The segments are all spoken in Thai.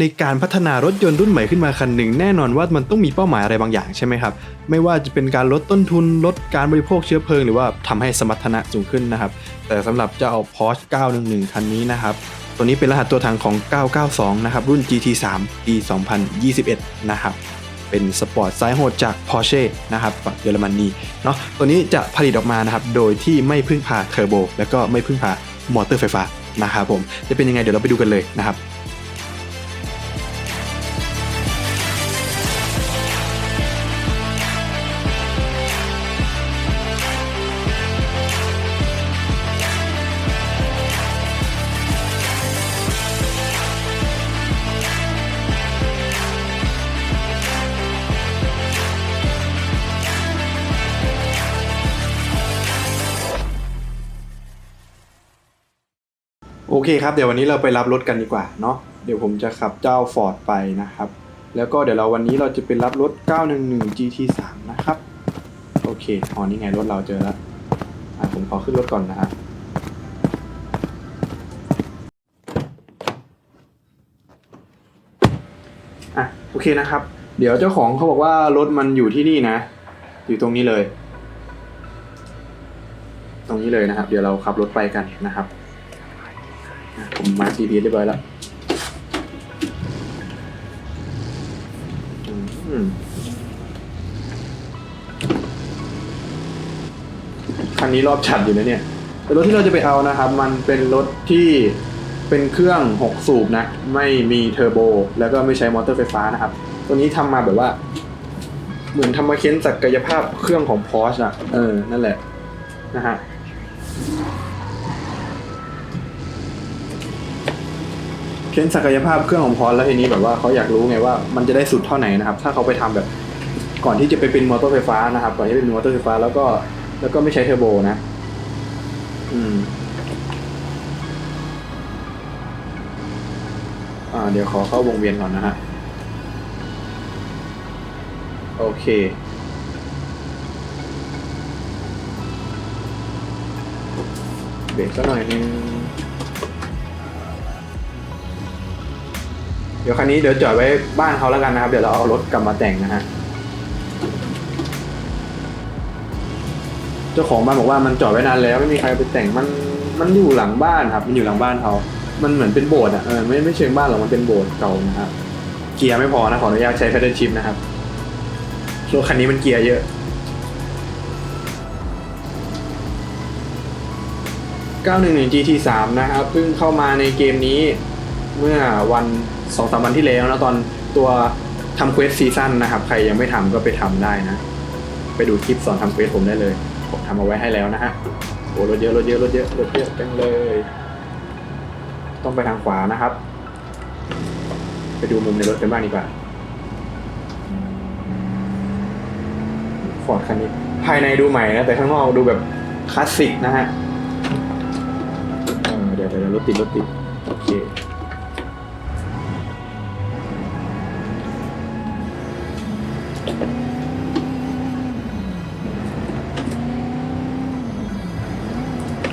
ในการพัฒนารถยนต์รุ่นใหม่ขึ้นมาคันหนึ่งแน่นอนว่ามันต้องมีเป้าหมายอะไรบางอย่างใช่ไหมครับ ไม่ว่าจะเป็นการลดต้นทุนลดการบริโภคเชื้อเพลิง หรือว่าทำให้สมรรถนะสูงขึ้นนะครับ แต่สำหรับเจ้า Porsche 911 คันนี้นะครับ ตัวนี้เป็นรหัสตัวถังของ 992 นะครับ รุ่น GT3 ปี 2021 นะครับเป็นสปอร์ตไซส์โหดจาก Porsche นะครับฝั่งเยอรมนีเนาะตัวนี้จะผลิตออกมานะครับโดยที่ไม่พึ่งพาเทอร์โบ แล้วก็ไม่พึ่งพามอเตอร์ไฟฟ้านะครับผมจะเป็นยังไงเดี๋ยวเราไปดูกันเลยนะครับ โอเคครับ เดี๋ยววันนี้เราไปรับรถกันดีกว่าเนาะเดี๋ยวผมจะขับเจ้า Ford ไปนะครับ แล้วก็เดี๋ยวเราวันนี้เราจะไปรับรถ 911 GT3 นะครับ โอเคอ๋อนี่ไงรถเราเจอแล้วอะผมขอขึ้นรถก่อนนะฮะอะโอเคนะครับ เดี๋ยวเจ้าของเขาบอกว่ารถมันอยู่ที่นี่นะ อยู่ตรงนี้เลย ตรงนี้เลยนะครับ เดี๋ยวเราขับรถไปกันนะครับ ผมมา GPS เรียบร้อยแล้วคันนี้รอบฉัดอยู่นะเนี่ยแต่รถที่เราจะไปเอานะครับ มันเป็นรถที่เป็นเครื่อง 6 สูบนะ ไม่มีเทอร์โบ แล้วก็ไม่ใช้มอเตอร์ไฟฟ้านะครับ ตัวนี้ทำมาแบบว่า เหมือนทำมาเค้นศักยภาพเครื่องของ Porsche อะเออ นั่นแหละ นะฮะ เค้นศักยภาพเครื่องของพอแล้วทีนี้แบบว่าเขาอยากรู้ไงว่ามันจะได้สุดเท่าไหนนะครับ ถ้าเขาไปทำแบบก่อนที่จะไปเป็นมอเตอร์ไฟฟ้านะครับก่อนที่จะเป็นมอเตอร์ไฟฟ้าแล้วก็แล้วก็ไม่ใช้เทอร์โบนะ อืม อ่า เดี๋ยวขอเข้าวงเวียนก่อนนะฮะ โอเค เบรกสักหน่อยนึง เดี๋ยวคันนี้เดี๋ยวจอดไว้บ้านเขาแล้วกันนะครับ เดี๋ยวเราเอารถกลับมาแต่งนะฮะ เจ้าของบ้านบอกว่ามันจอดไว้นานแล้วไม่มีใครไปแต่งมันมันอยู่หลังบ้านครับ มันอยู่หลังบ้านเขามันเหมือนเป็นโบสถ์อะเออไม่ไม่เชิงบ้านหรอกมันเป็นโบสถ์เก่านะครับเกียร์ไม่พอนะขออนุญาตใช้ pedal shift นะครับรถคันนี้มันเกียร์เยอะ911 GT3 นะครับเพิ่งเข้ามาในเกมนี้เมื่อวัน สองสามวันที่แล้วนะตอนตัวทำเควสซีซั่นนะครับ ใครยังไม่ทำก็ไปทำได้นะ ไปดูคลิปสอนทำเควสผมได้เลย ผมทำเอาไว้ให้แล้วนะฮะโอ้รถเยอะรถเยอะรถเยอะรถเยอะจังเลย ต้องไปทางขวานะครับ ไปดูมุมในรถกันบ้างดีกว่าฟอร์ดคันนี้ภายในดูใหม่นะ แต่ข้างนอกดูแบบคลาสสิกนะฮะเดี๋ยวเดี๋ยวรถติดรถติดโอเค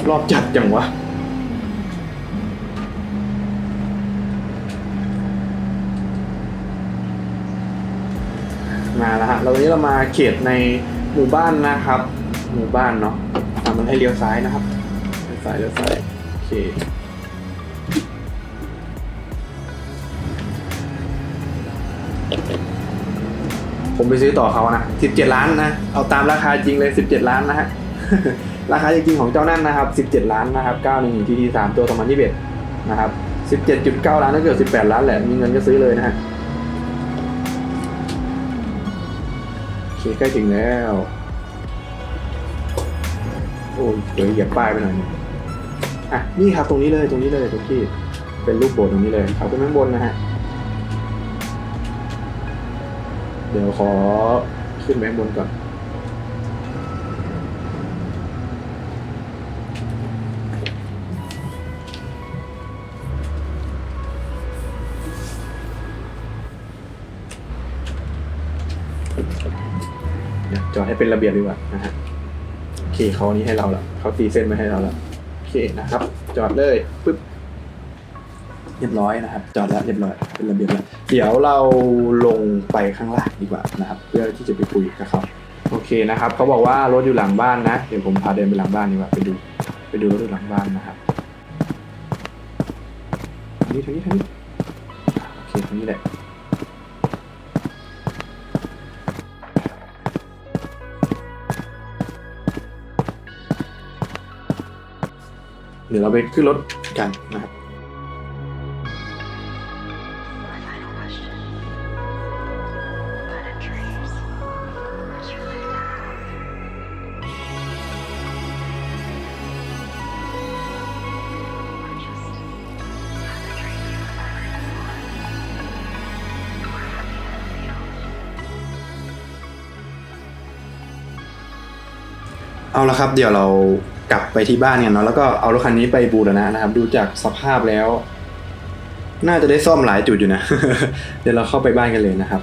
รอบจัดจังวะ มาแล้วฮะเราวันนี้เรามาเขตในหมู่บ้านนะครับ หมู่บ้านเนาะทำมันให้เลี้ยวซ้ายนะครับเลี้ยวซ้ายเลี้ยวซ้ายโอเคผมไปซื้อต่อเขานะ 17 ล้านนะ เอาตามราคาจริงเลย 17 ล้านนะฮะ ราคาจริงๆของเจ้านั่นนะครับ 17 ล้านนะครับ91 TT 3ตัว2021นะครับ17.9 ล้านถ้าเกิด18 ล้านแหละ มีเงินก็ซื้อเลยนะฮะโอเคใกล้ถึงแล้ว โอ้ยเดี๋ยวเหยียบป้ายไปหน่อยนึงอะ นี่ครับตรงนี้เลยตรงนี้เลยตรงที่เป็นรูปโบสถ์ตรงนี้เลยเอาขึ้นข้างบนนะฮะ เดี๋ยวขอขึ้นไปข้างบนก่อน ให้เป็นระเบียบดีกว่านะฮะโอเคเขานี้ให้เราละเขาตีเส้นมาให้เราละโอเคนะครับ จอดเลยปึ๊บเรียบร้อยนะครับ จอดแล้วเรียบร้อยเป็นระเบียบแล้วเดี๋ยวเราลงไปข้างล่างดีกว่านะครับ เพื่อที่จะไปคุยกับเขาโอเคนะครับเขาบอกว่ารถอยู่หลังบ้านนะเดี๋ยวผมพาเดินไปหลังบ้านดีกว่าไปดู ไปดูรถอยู่หลังบ้านนะครับนี้ทางนี้ทางนี้โอเคทางนี้แหละ เดี๋ยวเราไปขึ้นรถกันนะครับเอาละครับ เดี๋ยวเรา กลับไปที่บ้านกันเนาะแล้วก็เอารถคันนี้ไปบูรณะนะครับ ดูจากสภาพแล้ว น่าจะได้ซ่อมหลายจุดอยู่นะ เดี๋ยวเราเข้าไปบ้านกันเลยนะครับ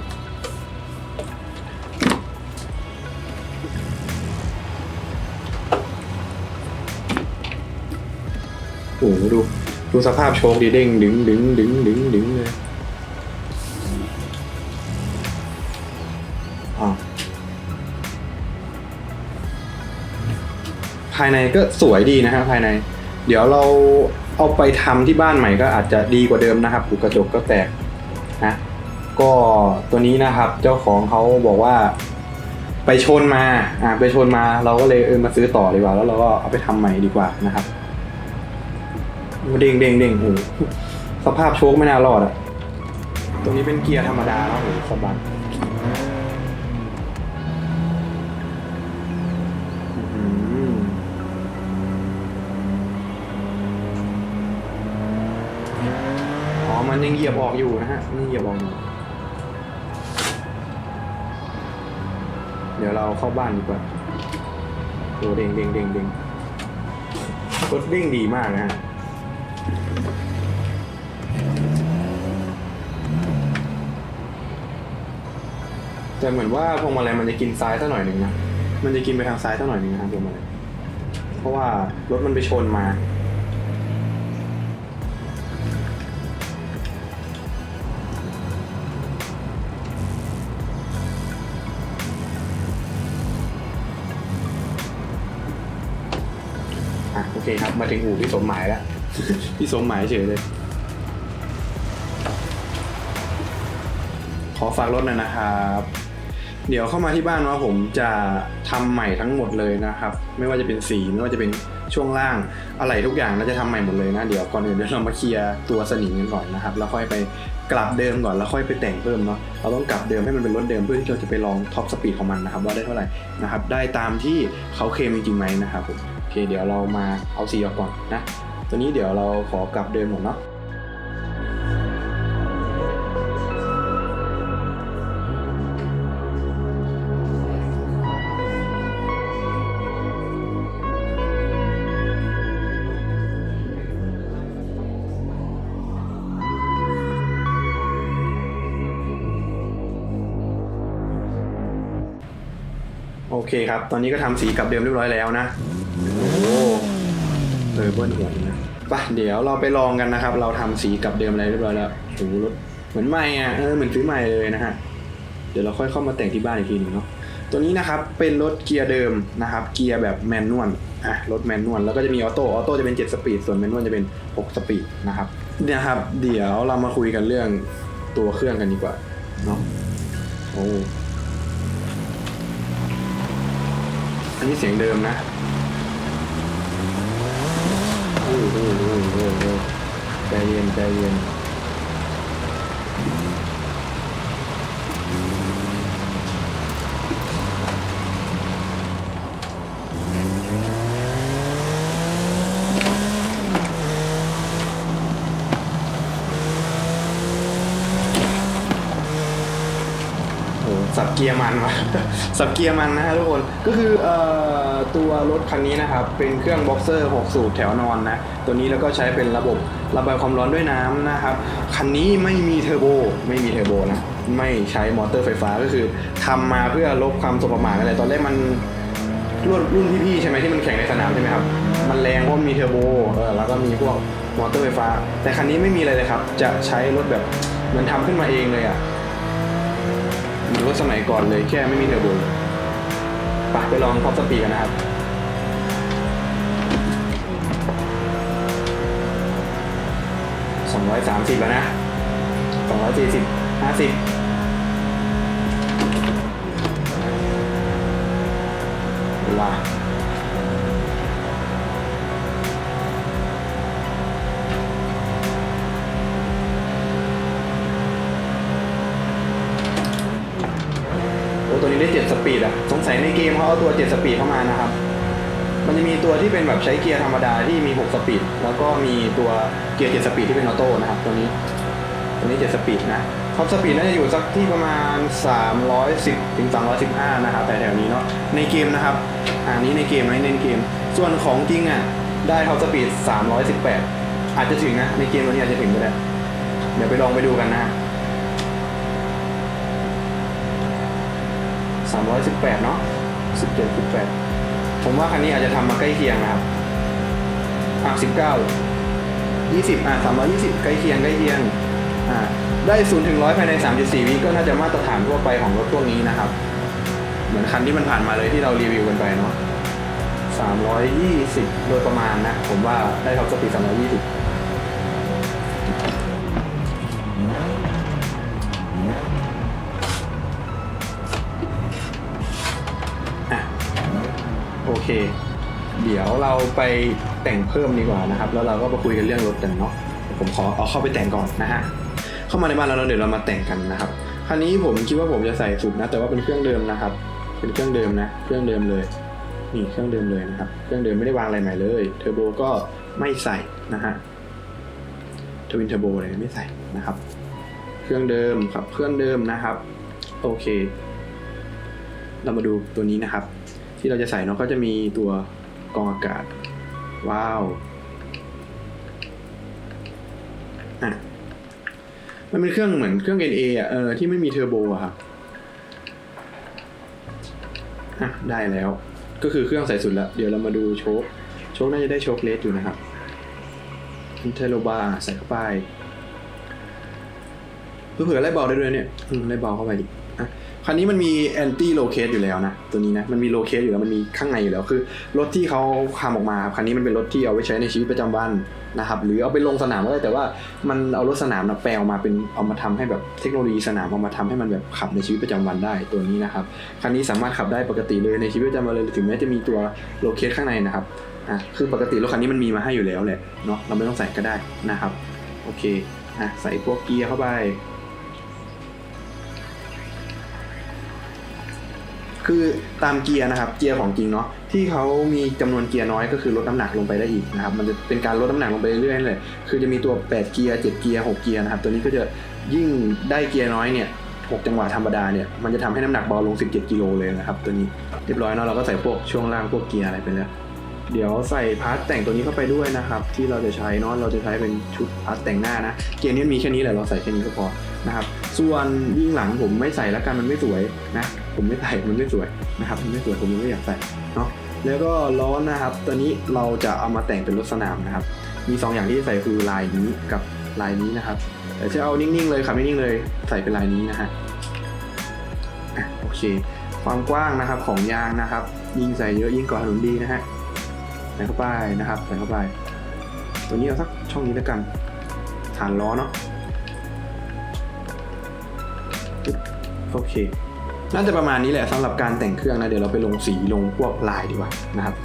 โอ้โหดูดูสภาพโชคดีเด้งดึงดึงดึงดึงดึงเลย ภายในก็สวยดีนะครับภายใน เดี๋ยวเราเอาไปทำที่บ้านใหม่ก็อาจจะดีกว่าเดิมนะครับกระจกก็แตกนะก็ตัวนี้นะครับเจ้าของเขาบอกว่า ไปชนมาอ่าไปชนมาเราก็เลยเออมาซื้อต่อดีกว่า แล้วเราก็เอาไปทำใหม่ดีกว่านะครับเด้งเด้งเด้งโอ้สภาพโชคไม่น่ารอดอะตัวนี้เป็นเกียร์ธรรมดาแล้วโอ้สบัดอื มันยังเหยียบออกอยู่นะฮะนี่เหยียบออกอยู่ เดี๋ยวเราเข้าบ้านดีกว่าโอ้เด้งเด้งเด้งเด้งรถเด้งดีมากนะฮะแต่เหมือนว่าพวงมาลัยมันจะกินซ้ายสักหน่อยหนึ่งนะ มันจะกินไปทางซ้ายสักหน่อยหนึ่งนะครับพวงมาลัยเพราะว่ารถมันไปชนมา เคครับ มาถึงอู่พี่สมหมายแล้ว พี่สมหมายเฉยเลย ขอฝากรถหน่อยนะครับ เดี๋ยวเข้ามาที่บ้านว่าผมจะทำใหม่ทั้งหมดเลยนะครับ ไม่ว่าจะเป็นสีไม่ว่าจะเป็นช่วงล่างอะไรทุกอย่างเราจะทำใหม่หมดเลยนะ เดี๋ยวก่อนอื่นเดี๋ยวเรามาเคลียร์ตัวสนิมกันก่อนนะครับ แล้วค่อยไปกลับเดิมก่อนแล้วค่อยไปแต่งเพิ่มเนาะเราต้องกลับเดิมให้มันเป็นรถเดิมเพื่อที่เราจะไปลองท็อปสปีดของมันนะครับว่าได้เท่าไหร่นะครับได้ตามที่เขาเคลมจริงไหมนะครับผม เคเดี๋ยวเรามาเอาสีออกก่อนนะ ตัวนี้เดี๋ยวเราขอกลับเดิมหมดเนาะโอเคครับ ตอนนี้ก็ทำสีกลับเดิมเรียบร้อยแล้วนะ เออเบิ้ลหัวนะไปเดี๋ยวเราไปลองกันนะครับ เราทำสีกลับเดิมอะไรเรียบร้อยแล้วโอ้โหรถเหมือนใหม่อะเออเหมือนซื้อใหม่เลยนะฮะเดี๋ยวเราค่อยเข้ามาแต่งที่บ้านอีกทีหนึงเนาะตัวนี้นะครับเป็นรถเกียร์เดิมนะครับ เกียร์แบบแมนนวลอะรถแมนนวลแล้วก็จะมีออโต้ออโต้จะเป็น7สปีดส่วนแมนนวลจะเป็น6สปีดนะครับเนี่ยครับ เดี๋ยวเรามาคุยกันเรื่องตัวเครื่องกันดีกว่าเนาะโอ้อันนี้เสียงเดิมนะ โอ้โหโอ้โหโอ้โหใจเย็นใจเย็น โอ้โหสับเกียร์มันว่ะสับเกียร์มันนะฮะทุกคนก็คือเอ่อตัวรถคันนี้นะครับเป็นเครื่องบ็อกเซอร์6สูบแถวนอนนะตัวนี้แล้วก็ใช้เป็นระบบระบายความร้อนด้วยน้ำนะครับคันนี้ไม่มีเทอร์โบไม่มีเทอร์โบนะไม่ใช้มอเตอร์ไฟฟ้าก็คือทำมาเพื่อลบความสกปรกอะไรตอนแรกมันรุ่นรุ่นพี่ๆใช่ไหมที่มันแข่งในสนามใช่ไหมครับ มันแรงเพราะมีเทอร์โบเออแล้วก็มีพวกมอเตอร์ไฟฟ้า แต่คันนี้ไม่มีอะไรเลยครับ จะใช้รถแบบเหมือนทำขึ้นมาเองเลยอะ่ะ อนรถสมัยก่อนเลยแค่ไม่มีเทอร์โบไปไปลองท็อสปีดกันนะครับสองร้อยสามสิบแล้วนะสองร้อยสี่สิบห้าสิบเวลา มเขาเอาตัวเจ็ดสปีดเข้ามานะครับ มันจะมีตัวที่เป็นแบบใช้เกียร์ธรรมดาที่มี6สปีด แล้วก็มีตัวเกียร์7สปีดที่เป็นออโต้นะครับ ตัวนี้ ตัวนี้7สปีดนะท็อปสปีดน่าจะอยู่สักที่ประมาณ 310ถึง315 นะครับแต่แถวนี้เนาะ ในเกมนะครับอ่านี้ในเกมไม่เน้นเกม ส่วนของจริงอะ ได้ท็อปสปีด 318 อาจจะถึงนะ ในเกมตัวนี้อาจจะถึงก็ได้ เดี๋ยวไปลองไปดูกันนะ318 เนาะ 17 18ผมว่าคันนี้อาจจะทำมาใกล้เคียงนะครับอะสิบเก้ายี่สิบอะสามร้อยยี่สิบใกล้เคียงใกล้เคียงอ่าได้ศูนย์ถึงร้อยภายในสามจุดสี่วิก็น่าจะมาตรฐานทั่วไปของรถพวกนี้นะครับ เหมือนคันที่มันผ่านมาเลยที่เรารีวิวกันไปเนาะสามร้อยยี่สิบโดยประมาณนะ ผมว่าได้ท็อปสปีดสามร้อยยี่สิบ ยวเราไปแต่งเพิ่มดีกว่านะครับ แล้วเราก็มาคุยกันเรื่องรถกันเนาะผมขอเอาเข้าไปแต่งก่อนนะฮะเข้ามาในบ้านแล้วเราเดี๋ยวเรามาแต่งกันนะครับคันนี้ผมคิดว่าผมจะใส่สุดนะ แต่ว่าเป็นเครื่องเดิมนะครับ เป็นเครื่องเดิมนะ เครื่องเดิมเลย นี่เครื่องเดิมเลยนะครับ เครื่องเดิมไม่ได้วางอะไรใหม่เลยเทอร์โบก็ไม่ใส่นะฮะทวินเทอร์โบเลยไม่ใส่นะครับ เครื่องเดิมครับเครื่องเดิมนะครับ โอเค เรามาดูตัวนี้นะครับ ที่เราจะใส่เนาะก็จะมีตัว กองอากาศ ว้าวอะมันเป็นเครื่องเหมือนเครื่อง NA อะเออที่ไม่มีเทอร์โบอะครับอะได้แล้ว ก็คือเครื่องใส่สุดแล้วเดี๋ยวเรามาดูโชคโชคน่าจะได้โชคเลสอยู่นะครับเทโลบาใส่เข้าไปเผื่อไล่เบาได้ด้วยเนี่ย อืมไล่เบาเข้าไปดิ คันนี้มันมีแอนตี้โลเค e อยู่แล้วนะตัวนี้นะมันมีโลเค e อยู่แล้วมันมีข้างในอยู่แล้วคือ รถที่เขาทำออกมาครับคันนี้มันเป็นรถที่เอาไว้ใช้ในชีวิตประจำวันนะครับหรือเอาไปลงสนามก็ได้แต่ว่ามันเอารถสนามนะแปลออกมาเป็นเอามาทำให้แบบเทคโนโลยีสนามเอามาทำให้มันแบบขับในชีวิตประจำวันได้ตัวนี้นะครับคันนี้สามารถขับได้ปกติเลยในชีวิตประจำวันเลยถึงแม้จะมีตัวโลเค e ข้างในนะครับอะคือปกติรถคันนี้มันมีมาให้อยู่แล้วแหละเนาะเราไม่ต้องใส่ก็ได้นะครับโอเคอะใส่พวกเกียร์เข้าไป คือตามเกียร์นะครับเกียร์ของจริงเนาะที่เขามีจำนวนเกียร์น้อยก็คือลดน้ำหนักลงไปได้อีกนะครับมันจะเป็นการลดน้ำหนักลงไปเรื่อยๆเลยคือจะมีตัว 8 เกียร์ 7 เกียร์ 6 เกียร์นะครับตัวนี้ก็จะยิ่งได้เกียร์น้อยเนี่ย6จังหวะธรรมดาเนี่ยมันจะทำให้น้ำหนักเบาลง 17 กิโลเลยนะครับตัวนี้เรียบร้อยเนาะเราก็ใส่พวกช่วงล่างพวกเกียร์อะไรไปแล้ว เดี๋ยวใส่พาร์ทแต่งตัวนี้เข้าไปด้วยนะครับ ที่เราจะใช้เนาะเราจะใช้เป็นชุดพาร์ทแต่งหน้านะ เกียร์นี้มีแค่นี้แหละเราใส่แค่นี้ก็พอนะครับส่วนวิ่งหลังผมไม่ใส่แล้วกันมันไม่สวยนะผมไม่ใส่มันไม่สวยนะครับมันไม่สวยผมยังไม่อยากใส่เนาะแล้วก็ล้อนะครับตัวนี้เราจะเอามาแต่งเป็นรถสนามนะครับ มี 2 อย่างที่ใส่คือลายนี้กับลายนี้นะครับแต่จะเอานิ่งๆเลยครับนิ่งๆเลยใส่เป็นลายนี้นะฮะอะโอเค ความกว้างนะครับของยางนะครับ ยิ่งใส่เยอะยิ่งก่อถนนดีนะฮะ ใส่เข้าไปนะครับใส่เข้าไป ตัวนี้เอาสักช่องนี้แล้วกัน ฐานล้อเนาะโอเคน่าจะประมาณนี้แหละสำหรับการแต่งเครื่องนะเดี๋ยวเราไปลงสีลงพวกลายดีกว่านะครับ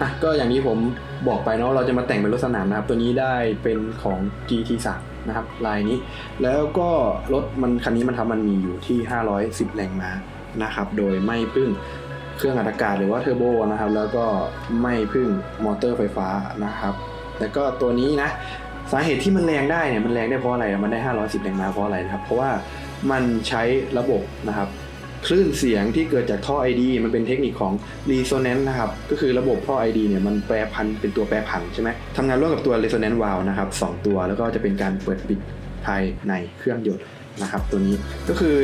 อะก็อย่างที่ผมบอกไปเนาะเราจะมาแต่งเป็นรถสนามนะครับ ตัวนี้ได้เป็นของ GT3 นะครับลายนี้ แล้วก็รถมันคันนี้มันทำมันมีอยู่ที่ 510 แรงม้านะครับ โดยไม่พึ่ง เครื่องอัดอากาศหรือว่าเทอร์โบนะครับ แล้วก็ไม่พึ่งมอเตอร์ไฟฟ้านะครับแล้วก็ตัวนี้นะสาเหตุที่มันแรงได้เนี่ยมันแรงได้เพราะอะไรมันได้ 510 แรงม้าเพราะอะไรนะครับ เพราะว่ามันใช้ระบบนะครับคลื่นเสียงที่เกิดจากท่อ ID มันเป็นเทคนิคของ Resonance นะครับ ก็คือระบบท่อ ID เนี่ยมันแปรพันเป็นตัวแปรผันใช่ไหมทำงานร่วมกับตัว Resonance Valve นะครับสองตัวแล้วก็จะเป็นการเปิดปิดภายในเครื่องยนต์ นะครับตัวนี้ก็คือ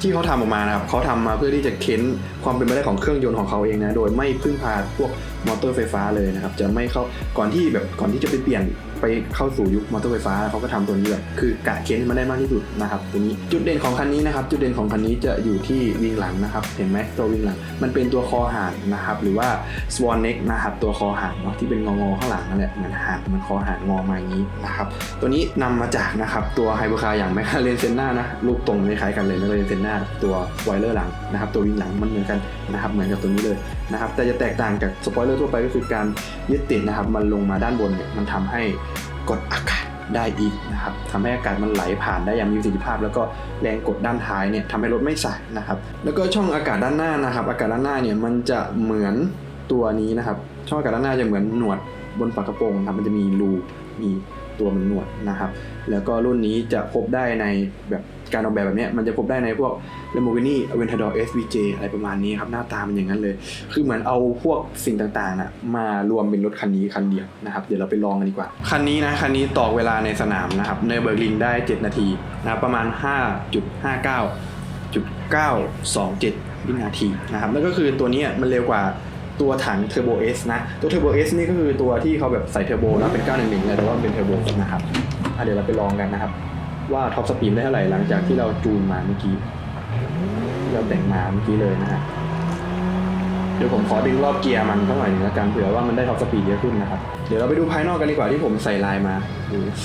ที่เขาทำออกมานะครับเขาทำมาเพื่อที่จะเค้นความเป็นไปได้ของเครื่องยนต์ของเขาเองนะโดยไม่พึ่งพาพวกมอเตอร์ไฟฟ้าเลยนะครับจะไม่เข้าก่อนที่แบบก่อนที่จะไปเปลี่ยน ไปเข้าสู่ยุคมอเตอร์ไฟฟ้าเขาก็ทำตัวนี้แบบคือกะเค้นมันได้มากที่สุดนะครับตัวนี้จุดเด่นของคันนี้นะครับ จุดเด่นของคันนี้จะอยู่ที่วิงหลังนะครับ เห็นไหมตัววิงหลัง มันเป็นตัวคอหางนะครับ หรือว่า swan neck นะครับตัวคอหางเนาะที่เป็นงองอๆข้างหลังนั่นแหละเหมือนหางมันคอหางงอมาอย่างนี้นะครับตัวนี้นำมาจากนะครับตัวไฮเปอร์คาร์อย่างแมคคาเรนเซนนานะรูปตรงคล้ายกันเลยแมคคาเรนเซนนาตัวไวเลอร์หลังนะครับตัววิงหลังมันเหมือนกันนะครับเหมือนกับตัวนี้เลยนะครับแต่จะแตกต่างจากสปอยเลอร์ทั่วไปก็คือการยึดติดนะครับมันลงมาด้านบนเนี่ยมันทำให้ กดอากาศได้อีกนะครับทำให้อากาศมันไหลผ่านได้อย่างมีประสิทธิภาพ แล้วก็แรงกดด้านท้ายเนี่ยทำให้รถไม่สั่นนะครับแล้วก็ช่องอากาศด้านหน้านะครับ อากาศด้านหน้าเนี่ยมันจะเหมือนตัวนี้นะครับ ช่องอากาศด้านหน้าจะเหมือนหนวดบนฝากระโปรงครับมันจะมีรูมีตัวเหมันหนวดนะครับ แล้วก็รุ่นนี้จะพบได้ในแบบ การออกแบบแบบนี้มันจะพบได้ในพวก Lamborghini Aventador SVJ อะไรประมาณนี้ครับ หน้าตามันอย่างนั้นเลย คือเหมือนเอาพวกสิ่งต่างๆนะมารวมเป็นรถคันนี้คันเดียวนะครับ เดี๋ยวเราไปลองกันดีกว่า คันนี้นะ คันนี้ต่อเวลาในสนามนะครับในเบอร์ลินได้ 7 นาทีนะรประมาณ 5.59จุด927 วินาทีนะครับแล้วก็คือตัวนี้มันเร็วกว่าตัวถัง Turbo S นะ ตัว Turbo S นี่ก็คือตัวที่เขาแบบใส่เทอร์โบนะเป็น 911เลยแต่ว่าเป็นเทอร์โบนะครับเดี๋ยวเราไปลองกันนะครับ ว่าท็อปสปีดได้เท่าไหร่หลังจากที่เราจูนมาเมื่อกี้ที่เราแต่งมาเมื่อกี้เลยนะฮะเดี๋ยวผมขอดึงรอบเกียร์มันสักหน่อยหนึงแล้วกันเผื่อว่ามันได้ท็อปสปีดเยอะขึ้นนะครับ เดี๋ยวเราไปดูภายนอกกันดีกว่าที่ผมใส่ลายมา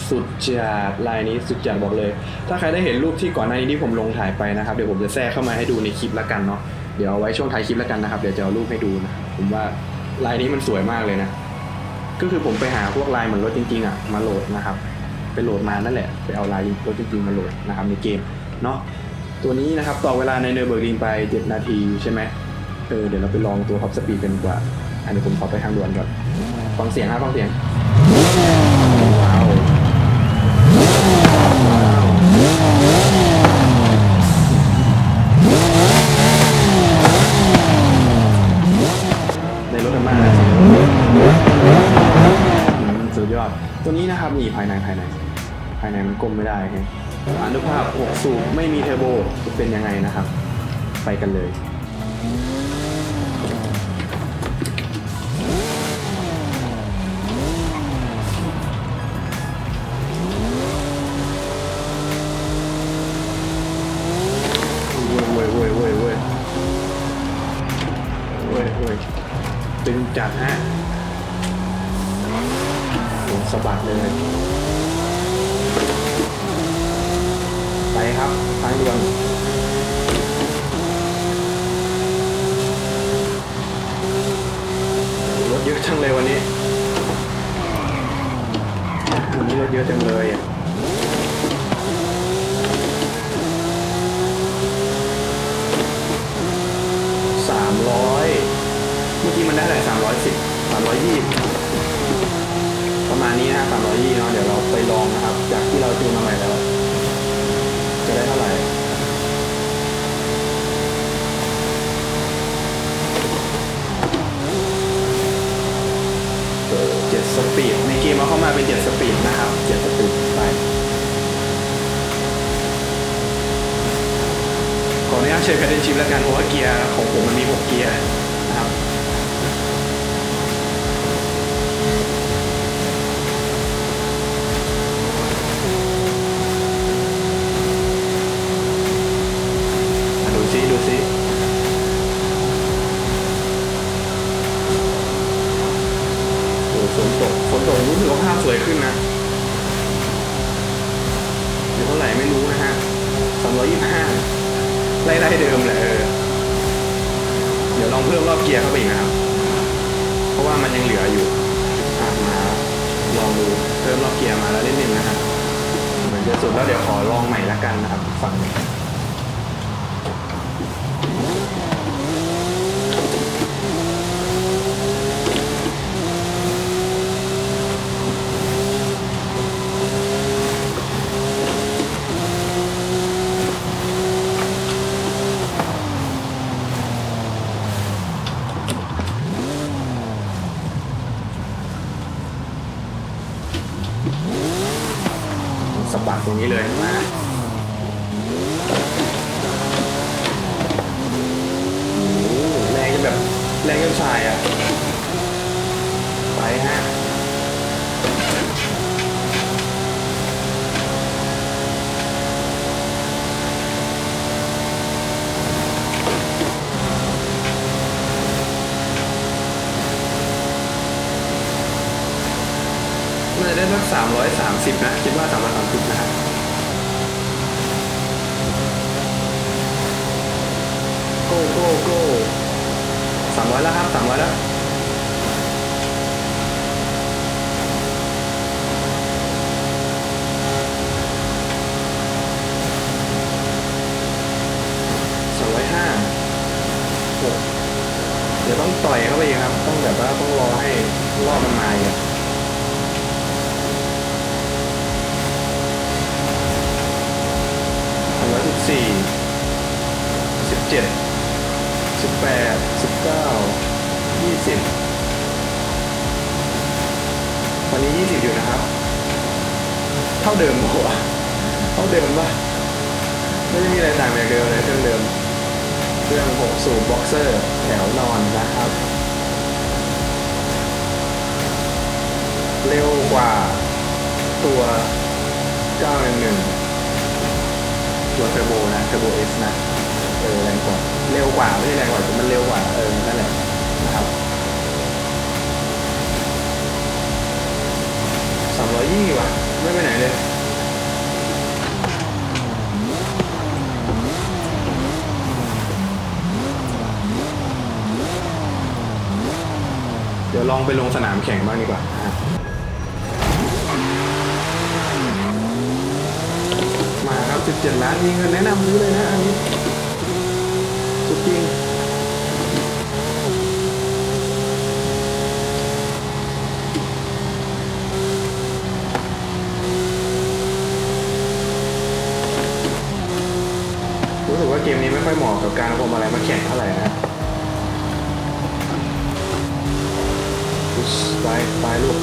สุดจัดลายนี้สุดจัดบอกเลย ถ้าใครได้เห็นรูปที่ก่อนหน้านี้ที่ผมลงถ่ายไปนะครับเดี๋ยวผมจะแทรกเข้ามาให้ดูในคลิปละกันเนาะเดี๋ยวเอาไว้ช่วงท้ายคลิปละกันนะครับเดี๋ยวจะเอารูปให้ดูนะผมว่าลายนี้มันสวยมากเลยนะ ก็คือผมไปหาพวกลายเหมือนรถจริงๆอะมาโหลดนะครับ ไปโหลดมานั่นแหละไปเอาลายรถจริงๆมาโหลดนะครับในเกมเนาะตัวนี้นะครับต่อเวลาในเนอร์เบอร์ลินไป 7 นาทีใช่ไหมเออเดี๋ยวเราไปลองตัวท็อปสปีดกันดีกว่า อันนี้ผมขอไปทางด่วนก่อนฟังเสียงนะฟังเสียงว้าวในรถกันมากนะสิอืมสุดยอดตัวนี้นะครับนี่ภายในภายใน ภายในมันก้มไม่ได้ฮะอนุภาพ6สูบไม่มีเทอร์โบจะเป็นยังไงนะครับ ไปกันเลย เว้ยเว้ยเว้ยเว้ยเว้ยเว้ยตึงจัดฮะโอ้สะบัดเลย ไป ครับทางด่วนรถเยอะจังเลยวันนี้วันนี้รถเยอะจังเลยอะสามร้อยเมื่อกี้มันได้เท่าไหร่สามร้อยสิบสามร้อยยี่ประมาณนี้นะฮะสามร้อยยี่เนาะเดี๋ยวเราไปลองนะครับ จากที่เราจูนมาใหม่แล้ว จะได้เท่าไหร่เจ็ด สปีดในเกมเอาเข้ามาเป็นเจ็ดสปีดนะครับเจ็ดสปีดไปขออนุญาตเชิญแพดเทิร์นชิปแล้วกันเพราะว่าเกียร์ของผมมันมีหกเกียร์นะครับ อะดูซิดูซิโอ้ฝนตกฝนตกรู้สึก วยขึ้นนะอยู่เท่าไหร่ไม่รู้นะฮะสามร้อยยี่สิบห้าไล่ไล่เดิมแหละเออ เดี๋ยวลองเพิ่มรอบเกียร์เข้าไปอีกนะครับ เพราะว่ามันยังเหลืออยู่อะมาลองดูเพิ่มรอบเกียร์มาแล้วนิดนึงนะครับเหมือนจะสุดแล้วเดี๋ยวขอลองใหม่ละกันนะครับฝั่งนึ่งสะบัดตรงนี้เลยมา 330 นะ คิดว่า330นะฮะโก้โก้โก้300แล้วครับ300แล้วสองร้อยห้าหกเดี๋ยวต้องต่อยเข้าไปอีกครับ ต้องแบบว่าต้องรอให้รอบมันมาอีกอะสองร้อยสิบสี่สิบเจ็ดสิบแปดสิบเก้ายี่สิบตอนนี้ ยี่สิบอยู่นะครับ เท่าเดิมปะวเท่าเดิมปะไม่ได้มีอะไรต่างจากเดิมเลยเครื่องเดิมเครื่อง6สูบบ็อกเซอร์แถวนอนนะครับ เร็วกว่าตัว911ตัวเทอร์โบนะเทอร์โบเอสนะเออแรงกว่าเร็วกว่าไม่ใช่แรงกว่าแต่มันเร็วกว่าเออนั่นแหละนะครับ 320ว่ะไม่ไปไหนเลยเดี๋ยวลองไปลงสนามแข่งบ้างดีกว่ามาครับ 17 ล้านมีเงินแนะนำซื้อเลยนะอันนี้สุดจริง รู้สึกว่าเกมนี้ไม่ค่ อยเหมาะกับการเอาพวงมาลัยมาแข่งเท่าไหร่นะไปไปลูก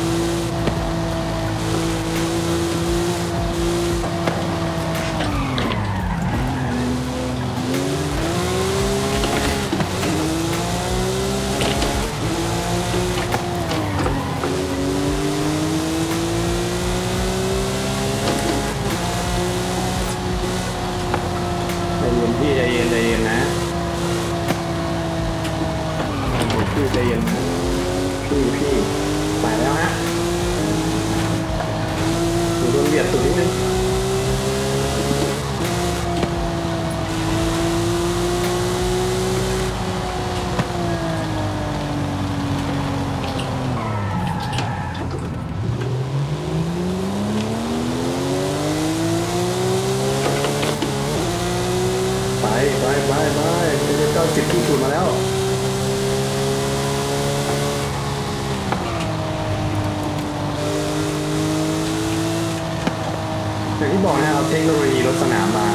เทคโนโลยีรถสนามมา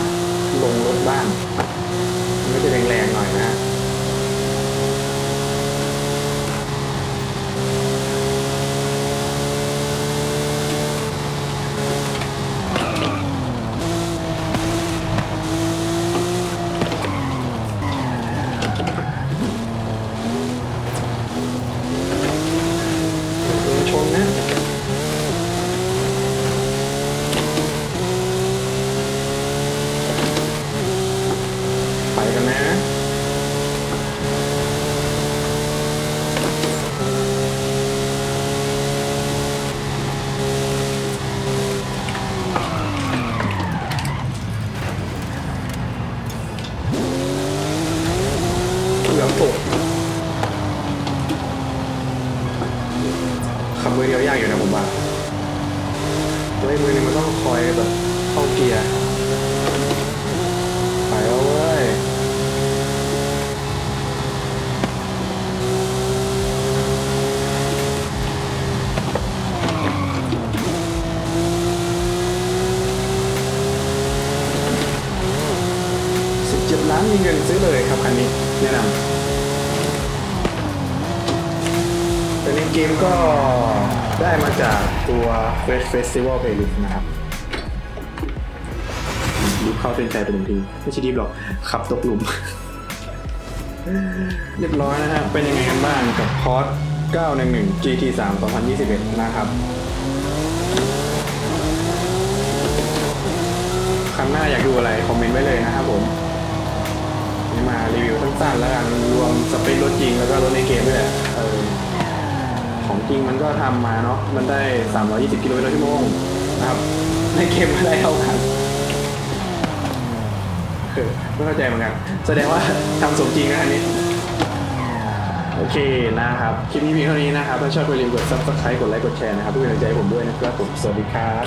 ลงรถบ้าน มีเงินซื้อเลยครับคันนี้แนะนำแต่ในเกมก็ได้มาจากตัว Quest Festival Playlist นะครับรีบเข้าเส้นใจไปหนึ่งทีไม่ใช่รีบหรอกขับตกหลุม เรียบร้อยนะฮะเป็นยังไงกันบ้างกับพอร์ต911 GT3 2021 นะครับครั้งหน้าอยากดูอะไร คอมเมนต์ไว้เลยนะครับผม สั้นแล้วกันรวมสเปครถจริงแล้วก็รถในเกมด้วยแหละเออของจริงมันก็ทำมาเนาะมันได้ 320 กิโลเมตรต่อชั่วโมงนะครับ ในเกมไม่ได้เท่ากันเออไม่เข้าใจเหมือนกันแสดงว่าทำสมจริงนะอันนี้ โอเคนะครับ คลิปนี้เพีเท่านี้นะครับ ถ้าชอบอย่าลืมกด subscribe กดไลค์กดแชร์นะครับเพื่อเป็นกำลังใจให้ผมด้วยนะครับผมสวัสดีครับ